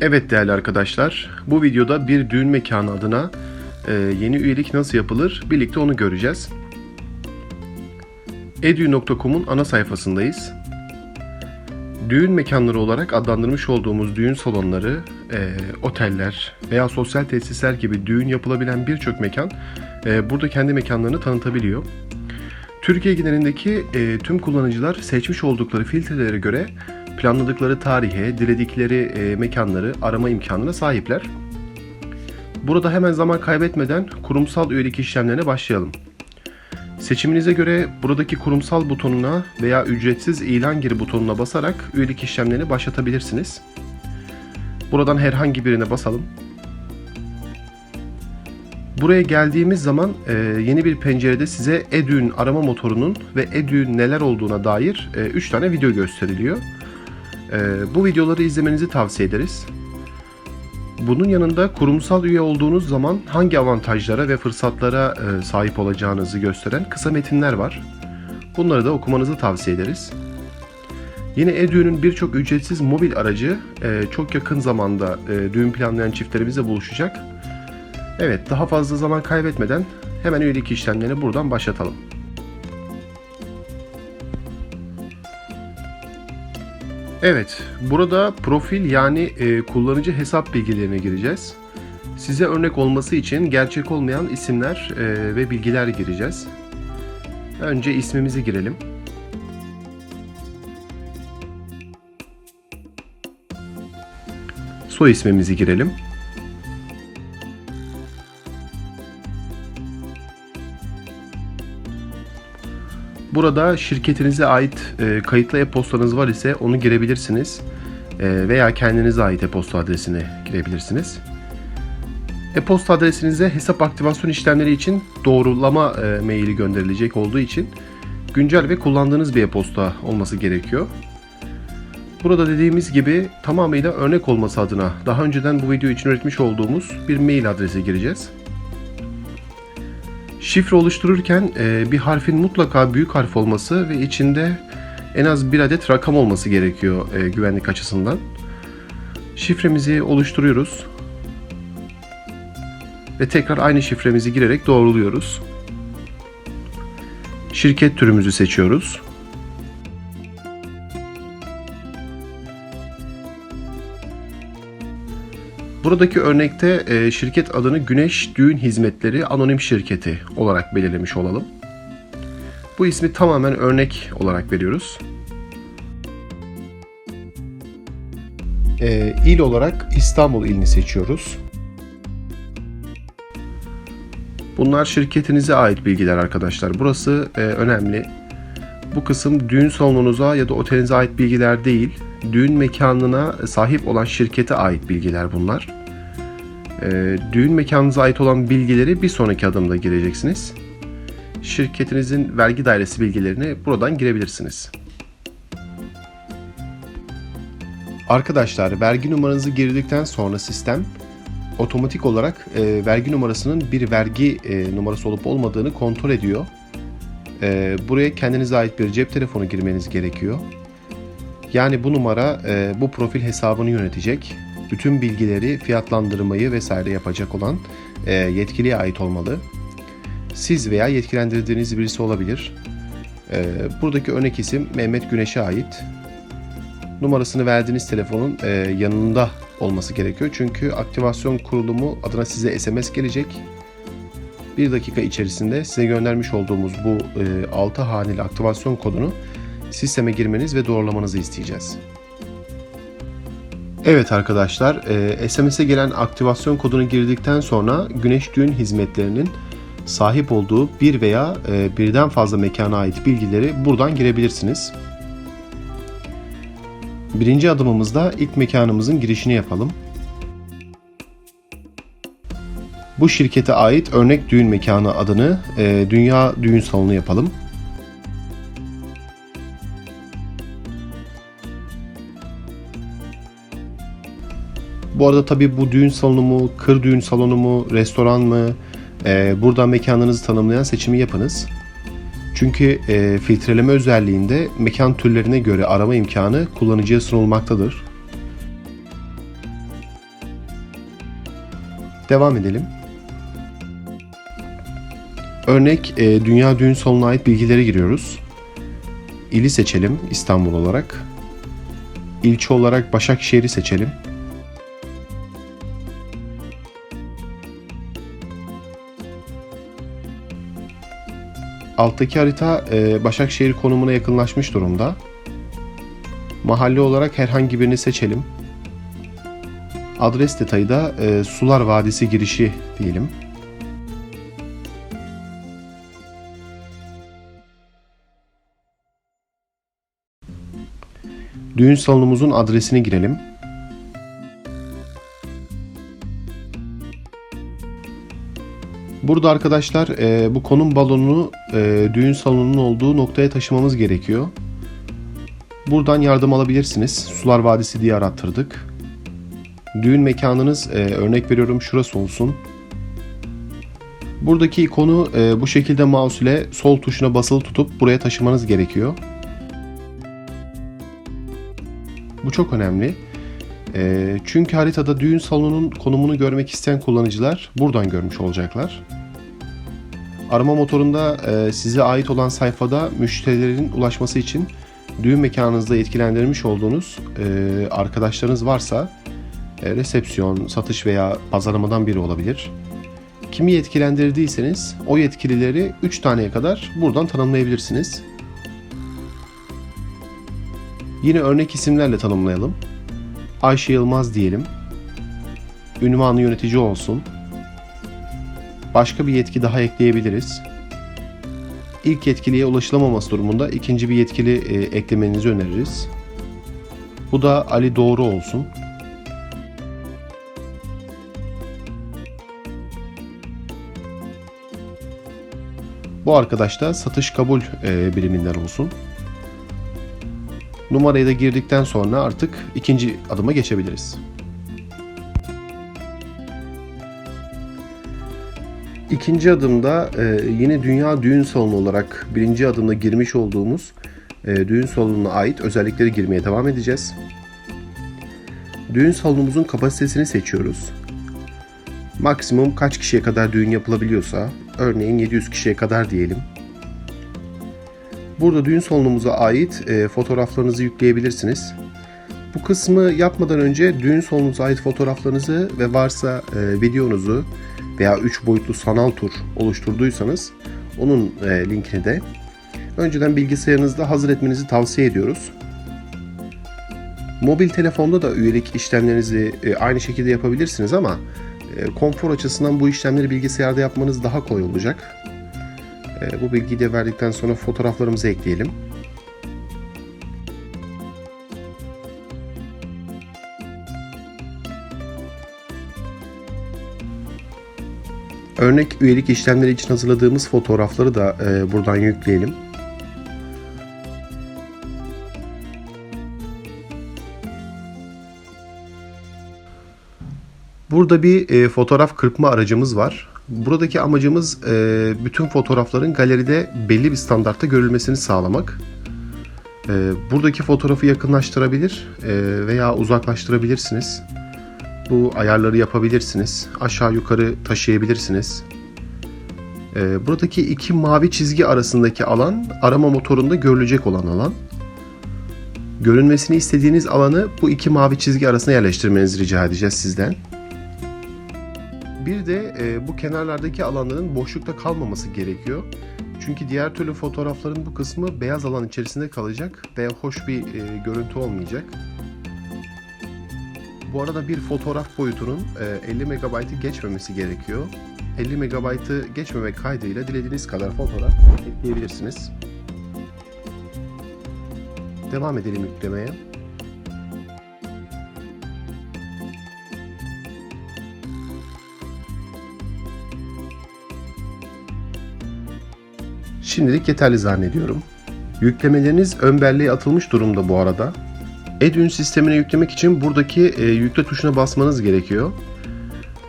Evet değerli arkadaşlar, bu videoda bir düğün mekanı adına e, yeni üyelik nasıl yapılır birlikte onu göreceğiz. edü.com'un ana sayfasındayız. Düğün mekanları olarak adlandırmış olduğumuz düğün salonları, e, oteller veya sosyal tesisler gibi düğün yapılabilen birçok mekan e, burada kendi mekanlarını tanıtabiliyor. Türkiye genelindeki tüm kullanıcılar seçmiş oldukları filtrelere göre planladıkları tarihe, diledikleri e, mekanları arama imkanına sahipler. Burada hemen zaman kaybetmeden kurumsal üyelik işlemlerine başlayalım. Seçiminize göre buradaki kurumsal butonuna veya ücretsiz ilan gir butonuna basarak üyelik işlemlerini başlatabilirsiniz. Buradan herhangi birine basalım. Buraya geldiğimiz zaman e, yeni bir pencerede size Edü'nün arama motorunun ve Edü'nün neler olduğuna dair 3 tane video gösteriliyor. E, bu videoları izlemenizi tavsiye ederiz. Bunun yanında kurumsal üye olduğunuz zaman hangi avantajlara ve fırsatlara e, sahip olacağınızı gösteren kısa metinler var. Bunları da okumanızı tavsiye ederiz. Yine Edü'nün birçok ücretsiz mobil aracı e, çok yakın zamanda e, düğün planlayan çiftlerimizle buluşacak. Evet, daha fazla zaman kaybetmeden hemen üyelik işlemlerini buradan başlatalım. Evet, burada profil yani e, kullanıcı hesap bilgilerine gireceğiz. Size örnek olması için gerçek olmayan isimler e, ve bilgiler gireceğiz. Önce ismimizi girelim. Soy ismimizi girelim. Burada şirketinize ait e, kayıtlı e-postanız var ise onu girebilirsiniz. E, veya kendinize ait e-posta adresini girebilirsiniz. E-posta adresinize hesap aktivasyon işlemleri için doğrulama e, maili gönderilecek olduğu için güncel ve kullandığınız bir e-posta olması gerekiyor. Burada dediğimiz gibi tamamıyla örnek olması adına daha önceden bu video için üretmiş olduğumuz bir mail adresi gireceğiz. Şifre oluştururken e, bir harfin mutlaka büyük harf olması ve içinde en az bir adet rakam olması gerekiyor e, güvenlik açısından. Şifremizi oluşturuyoruz. Ve tekrar aynı şifremizi girerek doğruluyoruz. Şirket türümüzü seçiyoruz. Buradaki örnekte e, şirket adını Güneş Düğün Hizmetleri Anonim Şirketi olarak belirlemiş olalım. Bu ismi tamamen örnek olarak veriyoruz. E, il olarak İstanbul ilini seçiyoruz. Bunlar şirketinize ait bilgiler arkadaşlar. Burası e, önemli. Bu kısım düğün salonunuza ya da otelinize ait bilgiler değil, düğün mekanına sahip olan şirkete ait bilgiler bunlar. Ee, düğün mekanınıza ait olan bilgileri bir sonraki adımda gireceksiniz. Şirketinizin vergi dairesi bilgilerini buradan girebilirsiniz. Arkadaşlar vergi numaranızı girdikten sonra sistem otomatik olarak e, vergi numarasının bir vergi e, numarası olup olmadığını kontrol ediyor. E, buraya kendinize ait bir cep telefonu girmeniz gerekiyor. Yani bu numara e, bu profil hesabını yönetecek. Bütün bilgileri, fiyatlandırmayı vesaire yapacak olan e, yetkiliye ait olmalı. Siz veya yetkilendirdiğiniz birisi olabilir. E, buradaki örnek isim Mehmet Güneş'e ait. Numarasını verdiğiniz telefonun e, yanında olması gerekiyor. Çünkü aktivasyon kurulumu adına size SMS gelecek. Bir dakika içerisinde size göndermiş olduğumuz bu e, 6 haneli aktivasyon kodunu sisteme girmeniz ve doğrulamanızı isteyeceğiz. Evet arkadaşlar, e, SMS'e gelen aktivasyon kodunu girdikten sonra Güneş Düğün Hizmetlerinin sahip olduğu bir veya e, birden fazla mekana ait bilgileri buradan girebilirsiniz. Birinci adımımızda ilk mekanımızın girişini yapalım. Bu şirkete ait örnek düğün mekanı adını e, Dünya Düğün Salonu yapalım. Bu arada tabii bu düğün salonu mu, kır düğün salonu mu, restoran mı, e, buradan mekanınızı tanımlayan seçimi yapınız. Çünkü e, filtreleme özelliğinde mekan türlerine göre arama imkanı kullanıcıya sunulmaktadır. Devam edelim. Örnek e, dünya düğün salonuna ait bilgileri giriyoruz. İli seçelim İstanbul olarak. İlçe olarak Başakşehir'i seçelim. Alttaki harita e, Başakşehir konumuna yakınlaşmış durumda. Mahalle olarak herhangi birini seçelim. Adres detayı da e, Sular Vadisi girişi diyelim. Düğün salonumuzun adresini girelim. Burada arkadaşlar e, bu konum balonunu e, düğün salonunun olduğu noktaya taşımamız gerekiyor. Buradan yardım alabilirsiniz. Sular Vadisi diye arattırdık. Düğün mekanınız e, örnek veriyorum şurası olsun. Buradaki ikonu e, bu şekilde mouse ile sol tuşuna basılı tutup buraya taşımanız gerekiyor. Bu çok önemli. E, çünkü haritada düğün salonunun konumunu görmek isteyen kullanıcılar buradan görmüş olacaklar. Arama motorunda e, size ait olan sayfada müşterilerin ulaşması için düğün mekanınızda etkilendirmiş olduğunuz e, arkadaşlarınız varsa e, resepsiyon, satış veya pazarlamadan biri olabilir. Kimi yetkilendirdiyseniz o yetkilileri 3 taneye kadar buradan tanımlayabilirsiniz. Yine örnek isimlerle tanımlayalım. Ayşe Yılmaz diyelim. Ünvanı yönetici olsun. Başka bir yetki daha ekleyebiliriz. İlk yetkiliye ulaşılamaması durumunda ikinci bir yetkili e, eklemenizi öneririz. Bu da Ali Doğru olsun. Bu arkadaş da satış kabul e, biriminden olsun. Numarayı da girdikten sonra artık ikinci adıma geçebiliriz. İkinci adımda e, yine Dünya Düğün Salonu olarak birinci adımda girmiş olduğumuz e, düğün salonuna ait özellikleri girmeye devam edeceğiz. Düğün salonumuzun kapasitesini seçiyoruz. Maksimum kaç kişiye kadar düğün yapılabiliyorsa, örneğin 700 kişiye kadar diyelim. Burada düğün salonumuza ait e, fotoğraflarınızı yükleyebilirsiniz. Bu kısmı yapmadan önce düğün salonunuza ait fotoğraflarınızı ve varsa e, videonuzu veya 3 boyutlu sanal tur oluşturduysanız onun e, linkini de önceden bilgisayarınızda hazır etmenizi tavsiye ediyoruz. Mobil telefonda da üyelik işlemlerinizi e, aynı şekilde yapabilirsiniz ama e, konfor açısından bu işlemleri bilgisayarda yapmanız daha kolay olacak. E, bu bilgiyi de verdikten sonra fotoğraflarımızı ekleyelim. Örnek üyelik işlemleri için hazırladığımız fotoğrafları da e, buradan yükleyelim. Burada bir e, fotoğraf kırpma aracımız var. Buradaki amacımız e, bütün fotoğrafların galeride belli bir standartta görülmesini sağlamak. E, buradaki fotoğrafı yakınlaştırabilir e, veya uzaklaştırabilirsiniz. Bu ayarları yapabilirsiniz. Aşağı yukarı taşıyabilirsiniz. E, buradaki iki mavi çizgi arasındaki alan arama motorunda görülecek olan alan. Görünmesini istediğiniz alanı bu iki mavi çizgi arasına yerleştirmenizi rica edeceğiz sizden. Bir de e, bu kenarlardaki alanların boşlukta kalmaması gerekiyor. Çünkü diğer türlü fotoğrafların bu kısmı beyaz alan içerisinde kalacak ve hoş bir e, görüntü olmayacak. Bu arada bir fotoğraf boyutunun e, 50 MB'ı geçmemesi gerekiyor. 50 MB'ı geçmemek kaydıyla dilediğiniz kadar fotoğraf ekleyebilirsiniz. Devam edelim yüklemeye. Şimdilik yeterli zannediyorum. Yüklemeleriniz ön belleğe atılmış durumda bu arada. Edün sistemine yüklemek için buradaki e, yükle tuşuna basmanız gerekiyor.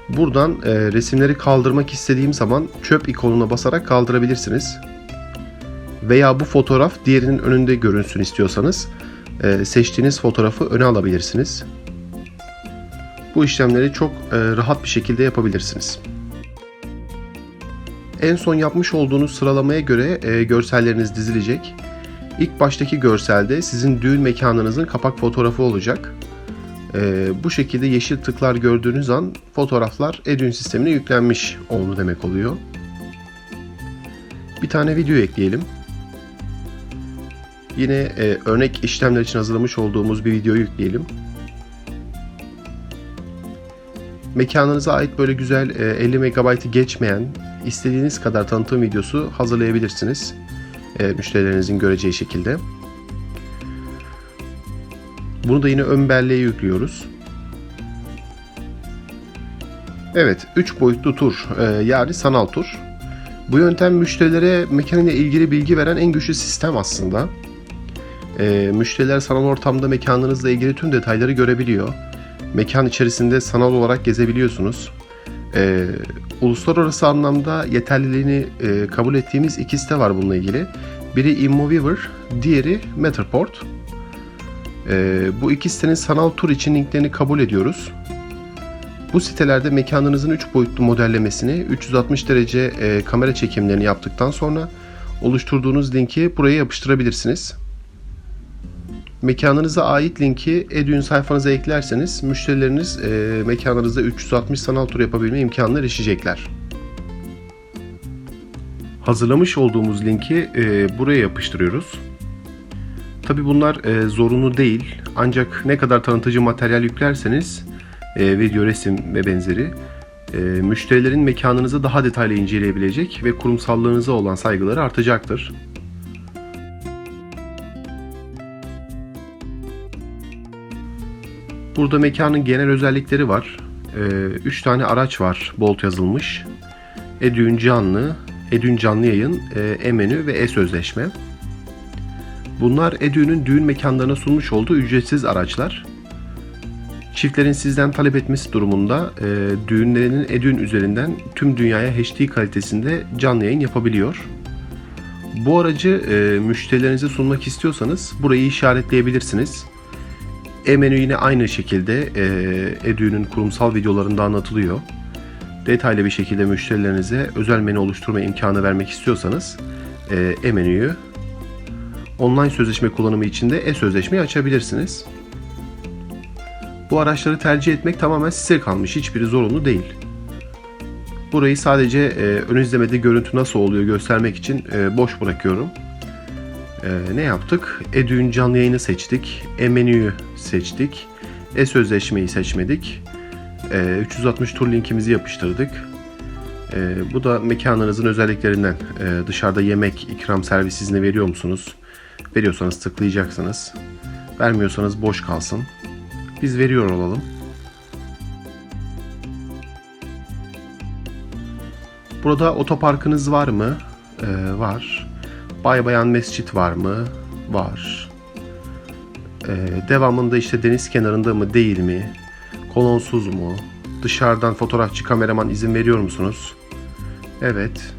Buradan e, resimleri kaldırmak istediğim zaman çöp ikonuna basarak kaldırabilirsiniz. Veya bu fotoğraf diğerinin önünde görünsün istiyorsanız e, seçtiğiniz fotoğrafı öne alabilirsiniz. Bu işlemleri çok e, rahat bir şekilde yapabilirsiniz. En son yapmış olduğunuz sıralamaya göre e, görselleriniz dizilecek. İlk baştaki görselde sizin düğün mekanınızın kapak fotoğrafı olacak. E, bu şekilde yeşil tıklar gördüğünüz an fotoğraflar Edün sistemine yüklenmiş oldu demek oluyor. Bir tane video ekleyelim. Yine e, örnek işlemler için hazırlamış olduğumuz bir video yükleyelim. Mekanınıza ait böyle güzel e, 50 MB'ı geçmeyen istediğiniz kadar tanıtım videosu hazırlayabilirsiniz. E, müşterilerinizin göreceği şekilde. Bunu da yine ön belleğe yüklüyoruz. Evet, 3 boyutlu tur e, yani sanal tur. Bu yöntem müşterilere mekan ile ilgili bilgi veren en güçlü sistem aslında. E, müşteriler sanal ortamda mekanınızla ilgili tüm detayları görebiliyor. Mekan içerisinde sanal olarak gezebiliyorsunuz. E, uluslararası anlamda yeterliliğini e, kabul ettiğimiz iki site var bununla ilgili. Biri Immoviver, diğeri Matterport. E, bu iki sitenin sanal tur için linklerini kabul ediyoruz. Bu sitelerde mekanınızın 3 boyutlu modellemesini, 360 derece e, kamera çekimlerini yaptıktan sonra oluşturduğunuz linki buraya yapıştırabilirsiniz. Mekanınıza ait linki Edün sayfanıza eklerseniz müşterileriniz e, mekanınızda 360 sanal tur yapabilme imkanına erişecekler. Hazırlamış olduğumuz linki e, buraya yapıştırıyoruz. Tabi bunlar e, zorunlu değil ancak ne kadar tanıtıcı materyal yüklerseniz e, video, resim ve benzeri e, müşterilerin mekanınızı daha detaylı inceleyebilecek ve kurumsallığınıza olan saygıları artacaktır. Burada mekanın genel özellikleri var. 3 tane araç var Bolt yazılmış. Edün canlı, Edün canlı yayın, e-menü ve e-sözleşme. Bunlar Edün'ün düğün mekanlarına sunmuş olduğu ücretsiz araçlar. Çiftlerin sizden talep etmesi durumunda e, düğünlerinin Edün üzerinden tüm dünyaya HD kalitesinde canlı yayın yapabiliyor. Bu aracı e, müşterilerinize sunmak istiyorsanız burayı işaretleyebilirsiniz. E-menü yine aynı şekilde e, Edü'nün kurumsal videolarında anlatılıyor. Detaylı bir şekilde müşterilerinize özel menü oluşturma imkanı vermek istiyorsanız e, e-menüyü online sözleşme kullanımı için de e-sözleşmeyi açabilirsiniz. Bu araçları tercih etmek tamamen size kalmış. Hiçbiri zorunlu değil. Burayı sadece e, ön izlemede görüntü nasıl oluyor göstermek için e, boş bırakıyorum. E, ne yaptık? Edü'nün canlı yayını seçtik. E-menüyü seçtik. E-sözleşmeyi seçmedik. E, 360 tur linkimizi yapıştırdık. E, bu da mekanınızın özelliklerinden. E, dışarıda yemek, ikram servis izni veriyor musunuz? Veriyorsanız tıklayacaksınız. Vermiyorsanız boş kalsın. Biz veriyor olalım. Burada otoparkınız var mı? Ee, var. Bay Bayan Mescit var mı? Var. Ee, devamında işte deniz kenarında mı değil mi? Kolonsuz mu? Dışarıdan fotoğrafçı kameraman izin veriyor musunuz? Evet.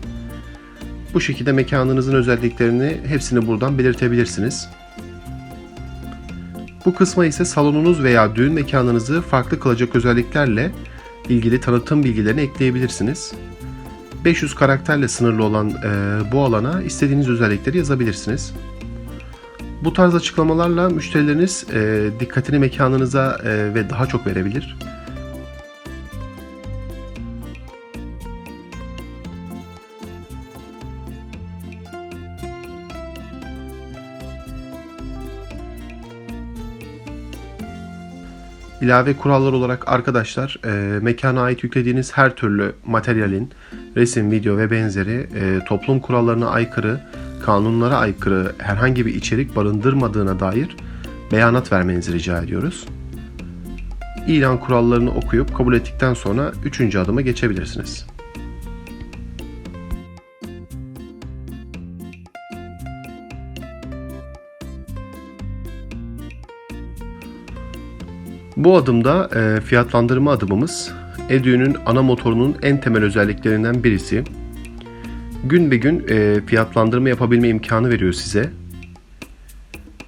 Bu şekilde mekanınızın özelliklerini hepsini buradan belirtebilirsiniz. Bu kısma ise salonunuz veya düğün mekanınızı farklı kılacak özelliklerle ilgili tanıtım bilgilerini ekleyebilirsiniz. 500 karakterle sınırlı olan e, bu alana istediğiniz özellikleri yazabilirsiniz. Bu tarz açıklamalarla müşterileriniz e, dikkatini mekanınıza e, ve daha çok verebilir. İlave kurallar olarak arkadaşlar e, mekana ait yüklediğiniz her türlü materyalin resim, video ve benzeri e, toplum kurallarına aykırı, kanunlara aykırı herhangi bir içerik barındırmadığına dair beyanat vermenizi rica ediyoruz. İlan kurallarını okuyup kabul ettikten sonra üçüncü adıma geçebilirsiniz. Bu adımda e, fiyatlandırma adımımız Edü'nün ana motorunun en temel özelliklerinden birisi. Gün be gün e, fiyatlandırma yapabilme imkanı veriyor size.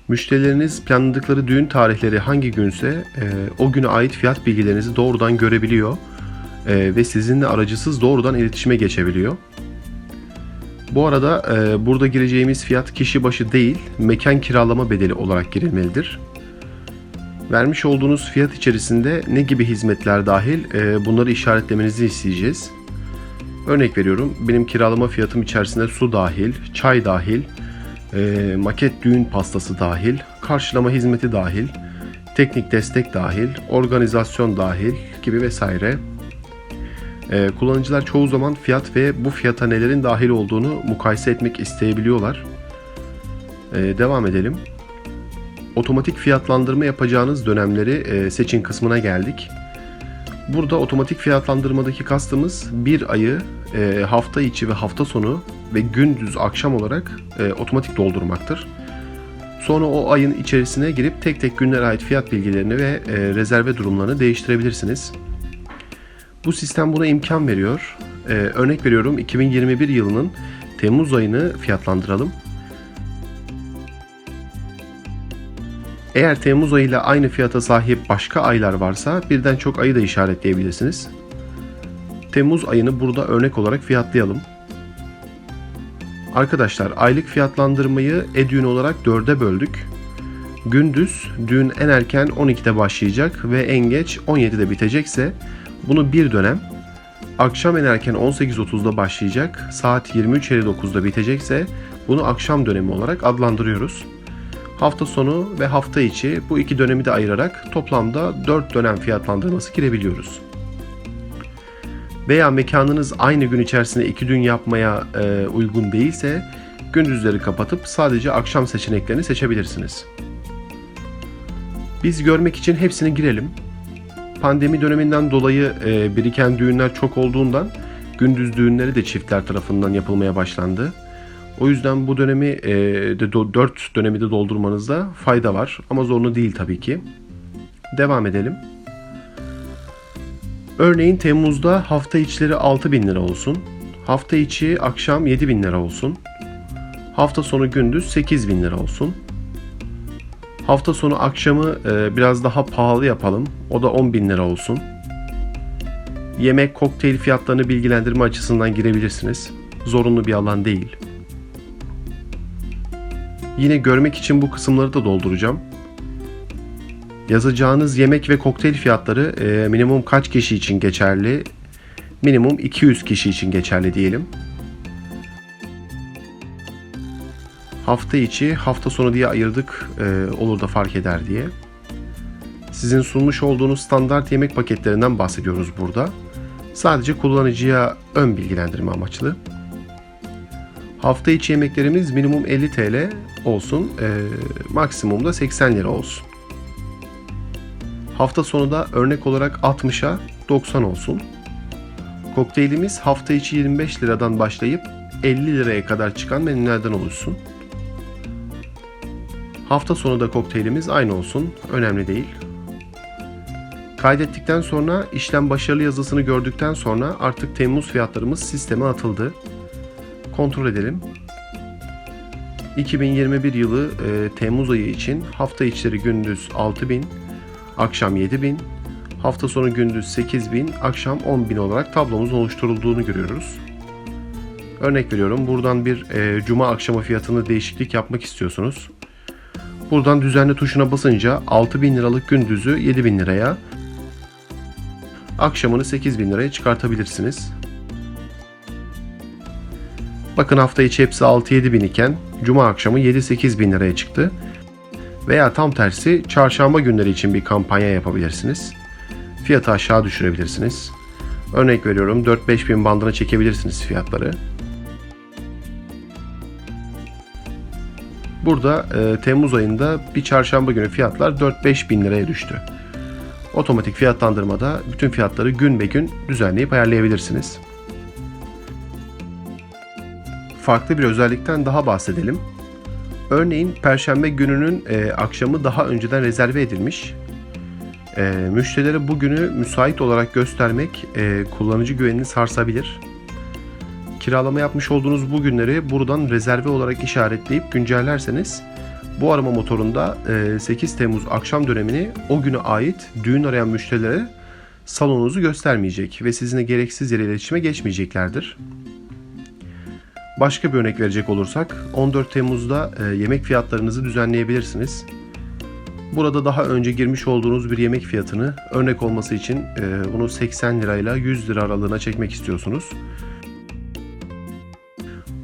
Müşterileriniz planladıkları düğün tarihleri hangi günse e, o güne ait fiyat bilgilerinizi doğrudan görebiliyor e, ve sizinle aracısız doğrudan iletişime geçebiliyor. Bu arada e, burada gireceğimiz fiyat kişi başı değil, mekan kiralama bedeli olarak girilmelidir. Vermiş olduğunuz fiyat içerisinde ne gibi hizmetler dahil e, bunları işaretlemenizi isteyeceğiz. Örnek veriyorum, benim kiralama fiyatım içerisinde su dahil, çay dahil, e, maket düğün pastası dahil, karşılama hizmeti dahil, teknik destek dahil, organizasyon dahil gibi vesaire. E, kullanıcılar çoğu zaman fiyat ve bu fiyata nelerin dahil olduğunu mukayese etmek isteyebiliyorlar. E, devam edelim. Otomatik fiyatlandırma yapacağınız dönemleri e, seçin kısmına geldik. Burada otomatik fiyatlandırmadaki kastımız bir ayı e, hafta içi ve hafta sonu ve gündüz akşam olarak e, otomatik doldurmaktır. Sonra o ayın içerisine girip tek tek günlere ait fiyat bilgilerini ve rezerve durumlarını değiştirebilirsiniz. Bu sistem buna imkan veriyor. Örnek veriyorum 2021 yılının Temmuz ayını fiyatlandıralım. Eğer Temmuz ayıyla aynı fiyata sahip başka aylar varsa birden çok ayı da işaretleyebilirsiniz. Temmuz ayını burada örnek olarak fiyatlayalım. Arkadaşlar aylık fiyatlandırmayı e-düğün olarak 4'e böldük. Gündüz düğün en erken 12'de başlayacak ve en geç 17'de bitecekse bunu bir dönem, akşam en erken 18.30'da başlayacak, saat 23.59'da bitecekse bunu akşam dönemi olarak adlandırıyoruz. Hafta sonu ve hafta içi bu iki dönemi de ayırarak toplamda 4 dönem fiyatlandırması girebiliyoruz. Veya mekanınız aynı gün içerisinde iki düğün yapmaya e, uygun değilse gündüzleri kapatıp sadece akşam seçeneklerini seçebilirsiniz. Biz görmek için hepsini girelim. Pandemi döneminden dolayı e, biriken düğünler çok olduğundan gündüz düğünleri de çiftler tarafından yapılmaya başlandı. O yüzden bu dönemi e, de 4 dönemi de doldurmanızda fayda var ama zorunlu değil tabii ki. Devam edelim. Örneğin Temmuz'da hafta içleri 6000 lira olsun. Hafta içi akşam 7000 lira olsun. Hafta sonu gündüz 8000 lira olsun. Hafta sonu akşamı e, biraz daha pahalı yapalım. O da 10.000 lira olsun. Yemek, kokteyl fiyatlarını bilgilendirme açısından girebilirsiniz. Zorunlu bir alan değil. Yine görmek için bu kısımları da dolduracağım. Yazacağınız yemek ve kokteyl fiyatları e, minimum kaç kişi için geçerli? Minimum 200 kişi için geçerli diyelim. Hafta içi, hafta sonu diye ayırdık e, olur da fark eder diye. Sizin sunmuş olduğunuz standart yemek paketlerinden bahsediyoruz burada. Sadece kullanıcıya ön bilgilendirme amaçlı. Hafta içi yemeklerimiz minimum 50 TL olsun, e, maksimum da 80 lira olsun. Hafta sonu da örnek olarak 60'a 90 olsun. Kokteylimiz hafta içi 25 liradan başlayıp 50 liraya kadar çıkan menülerden oluşsun. Hafta sonu da kokteylimiz aynı olsun, önemli değil. Kaydettikten sonra işlem başarılı yazısını gördükten sonra artık Temmuz fiyatlarımız sisteme atıldı. Kontrol edelim. 2021 yılı e, Temmuz ayı için hafta içleri gündüz 6000, akşam 7000, hafta sonu gündüz 8000, akşam 10000 olarak tablomuz oluşturulduğunu görüyoruz. Örnek veriyorum buradan bir e, cuma akşamı fiyatını değişiklik yapmak istiyorsunuz. Buradan düzenli tuşuna basınca 6000 liralık gündüzü 7000 liraya, akşamını 8000 liraya çıkartabilirsiniz. Bakın hafta içi hepsi 6-7 bin iken cuma akşamı 7-8 bin liraya çıktı. Veya tam tersi çarşamba günleri için bir kampanya yapabilirsiniz. Fiyatı aşağı düşürebilirsiniz. Örnek veriyorum 4-5 bin bandına çekebilirsiniz fiyatları. Burada e, Temmuz ayında bir çarşamba günü fiyatlar 4-5 bin liraya düştü. Otomatik fiyatlandırmada bütün fiyatları gün be gün düzenleyip ayarlayabilirsiniz. Farklı bir özellikten daha bahsedelim. Örneğin Perşembe gününün e, akşamı daha önceden rezerve edilmiş. E, müşterilere bu günü müsait olarak göstermek e, kullanıcı güvenini sarsabilir. Kiralama yapmış olduğunuz bu günleri buradan rezerve olarak işaretleyip güncellerseniz Bu arama motorunda e, 8 Temmuz akşam dönemini o güne ait düğün arayan müşterilere salonunuzu göstermeyecek ve sizinle gereksiz yere iletişime geçmeyeceklerdir. Başka bir örnek verecek olursak 14 Temmuz'da e, yemek fiyatlarınızı düzenleyebilirsiniz. Burada daha önce girmiş olduğunuz bir yemek fiyatını örnek olması için e, bunu 80 lirayla 100 lira aralığına çekmek istiyorsunuz.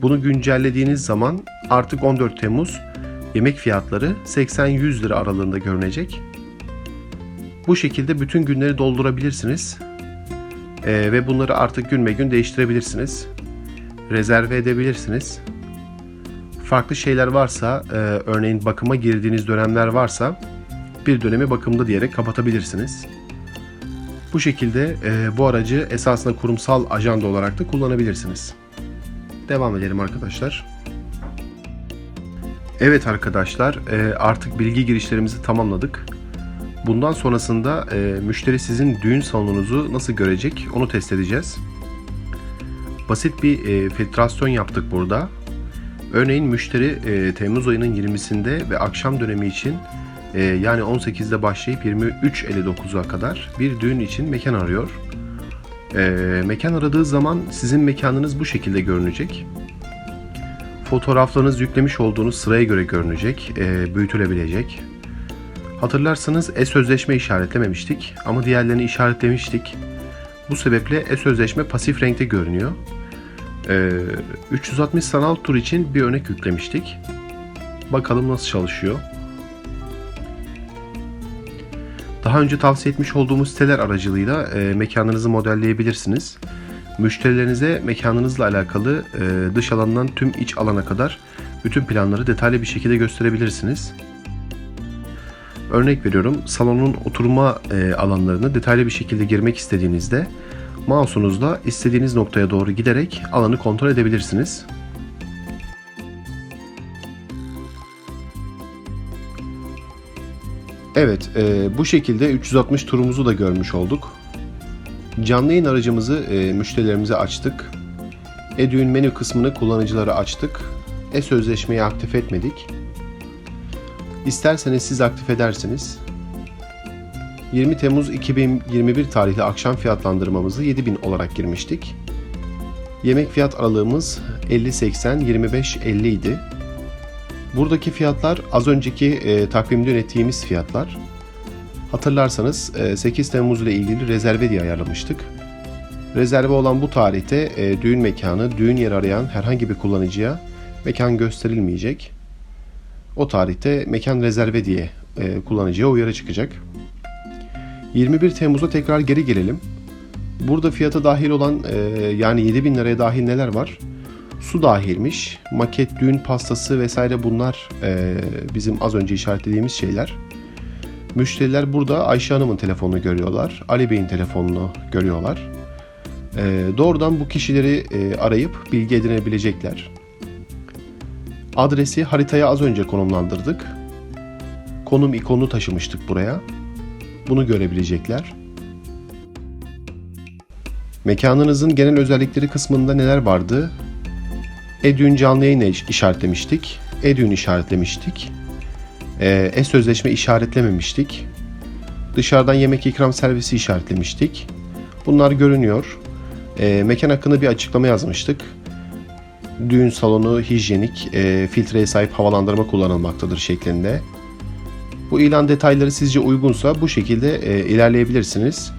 Bunu güncellediğiniz zaman artık 14 Temmuz yemek fiyatları 80-100 lira aralığında görünecek. Bu şekilde bütün günleri doldurabilirsiniz. E, ve bunları artık gün be gün değiştirebilirsiniz. Rezerve edebilirsiniz. Farklı şeyler varsa, e, örneğin bakıma girdiğiniz dönemler varsa bir dönemi bakımda diyerek kapatabilirsiniz. Bu şekilde e, bu aracı esasında kurumsal ajanda olarak da kullanabilirsiniz. Devam edelim arkadaşlar. Evet arkadaşlar e, artık bilgi girişlerimizi tamamladık. Bundan sonrasında e, müşteri sizin düğün salonunuzu nasıl görecek onu test edeceğiz. Basit bir e, filtrasyon yaptık burada. Örneğin müşteri e, Temmuz ayının 20'sinde ve akşam dönemi için e, yani 18'de başlayıp 23.59'a kadar bir düğün için mekan arıyor. E, mekan aradığı zaman sizin mekanınız bu şekilde görünecek. Fotoğraflarınız yüklemiş olduğunuz sıraya göre görünecek, e, büyütülebilecek. Hatırlarsanız e-sözleşme işaretlememiştik ama diğerlerini işaretlemiştik. Bu sebeple e-sözleşme pasif renkte görünüyor. Ee, 360 sanal tur için bir örnek yüklemiştik. Bakalım nasıl çalışıyor. Daha önce tavsiye etmiş olduğumuz siteler aracılığıyla e, mekanınızı modelleyebilirsiniz. Müşterilerinize mekanınızla alakalı e, dış alandan tüm iç alana kadar bütün planları detaylı bir şekilde gösterebilirsiniz. Örnek veriyorum salonun oturma e, alanlarını detaylı bir şekilde girmek istediğinizde mouse'unuzla istediğiniz noktaya doğru giderek alanı kontrol edebilirsiniz. Evet, e, bu şekilde 360 turumuzu da görmüş olduk. Canlı yayın aracımızı e, müşterilerimize açtık. E-düğün menü kısmını kullanıcılara açtık. E-sözleşmeyi aktif etmedik. İsterseniz siz aktif edersiniz. 20 Temmuz 2021 tarihli akşam fiyatlandırmamızı 7000 olarak girmiştik. Yemek fiyat aralığımız 50-80, 25-50 idi. Buradaki fiyatlar az önceki e, takvimde yönettiğimiz fiyatlar. Hatırlarsanız e, 8 Temmuz ile ilgili rezerve diye ayarlamıştık. Rezerve olan bu tarihte e, düğün mekanı, düğün yeri arayan herhangi bir kullanıcıya mekan gösterilmeyecek. O tarihte mekan rezerve diye e, kullanıcıya uyarı çıkacak. 21 Temmuz'a tekrar geri gelelim. Burada fiyata dahil olan e, yani 7000 liraya dahil neler var? Su dahilmiş, maket, düğün pastası vesaire bunlar e, bizim az önce işaretlediğimiz şeyler. Müşteriler burada Ayşe Hanım'ın telefonunu görüyorlar, Ali Bey'in telefonunu görüyorlar. E, doğrudan bu kişileri e, arayıp bilgi edinebilecekler. Adresi haritaya az önce konumlandırdık. Konum ikonunu taşımıştık buraya. Bunu görebilecekler. Mekanınızın genel özellikleri kısmında neler vardı? E-düğün canlı yayını işaretlemiştik. E-düğün işaretlemiştik. E-sözleşme işaretlememiştik. Dışarıdan yemek ikram servisi işaretlemiştik. Bunlar görünüyor. E, mekan hakkında bir açıklama yazmıştık. Düğün salonu hijyenik, e, filtreye sahip havalandırma kullanılmaktadır şeklinde. Bu ilan detayları sizce uygunsa bu şekilde e, ilerleyebilirsiniz.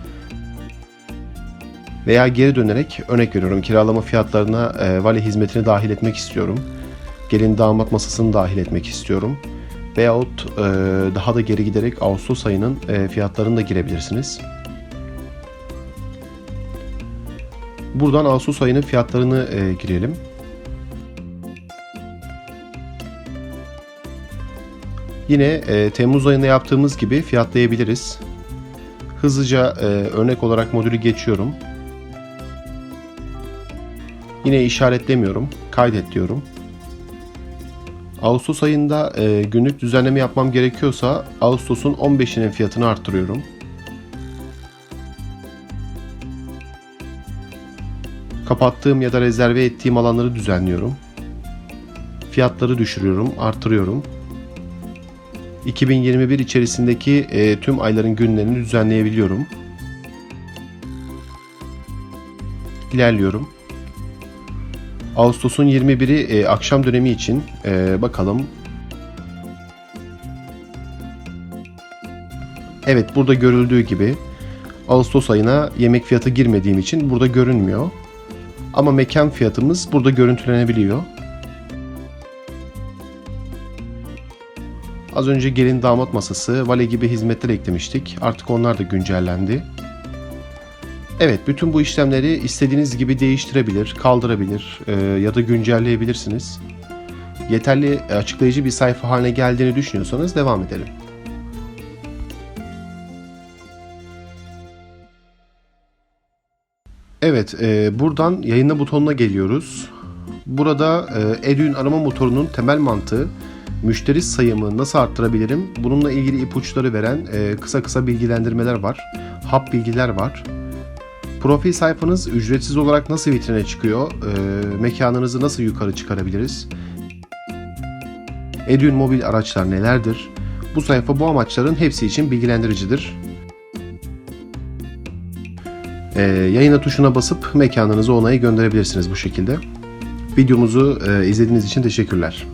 Veya geri dönerek örnek veriyorum kiralama fiyatlarına e, vali hizmetini dahil etmek istiyorum. Gelin damat masasını dahil etmek istiyorum. Veyahut e, daha da geri giderek Ağustos ayının e, fiyatlarını da girebilirsiniz. Buradan Ağustos ayının fiyatlarını e, girelim. Yine e, Temmuz ayında yaptığımız gibi fiyatlayabiliriz. Hızlıca e, örnek olarak modülü geçiyorum. Yine işaretlemiyorum. Kaydet diyorum. Ağustos ayında e, günlük düzenleme yapmam gerekiyorsa Ağustos'un 15'inin fiyatını arttırıyorum. Kapattığım ya da rezerve ettiğim alanları düzenliyorum. Fiyatları düşürüyorum, arttırıyorum. 2021 içerisindeki e, tüm ayların günlerini düzenleyebiliyorum. İlerliyorum. Ağustos'un 21'i e, akşam dönemi için e, bakalım. Evet burada görüldüğü gibi Ağustos ayına yemek fiyatı girmediğim için burada görünmüyor. Ama mekan fiyatımız burada görüntülenebiliyor. Az önce gelin damat masası, vale gibi hizmetler eklemiştik. Artık onlar da güncellendi. Evet, bütün bu işlemleri istediğiniz gibi değiştirebilir, kaldırabilir e, ya da güncelleyebilirsiniz. Yeterli e, açıklayıcı bir sayfa haline geldiğini düşünüyorsanız devam edelim. Evet, e, buradan yayınla butonuna geliyoruz. Burada e, Edwin arama motorunun temel mantığı müşteri sayımı nasıl arttırabilirim? Bununla ilgili ipuçları veren e, kısa kısa bilgilendirmeler var. Hap bilgiler var. Profil sayfanız ücretsiz olarak nasıl vitrine çıkıyor? E, mekanınızı nasıl yukarı çıkarabiliriz? Edwin mobil araçlar nelerdir? Bu sayfa bu amaçların hepsi için bilgilendiricidir. E, yayına tuşuna basıp mekanınıza onayı gönderebilirsiniz bu şekilde. Videomuzu e, izlediğiniz için teşekkürler.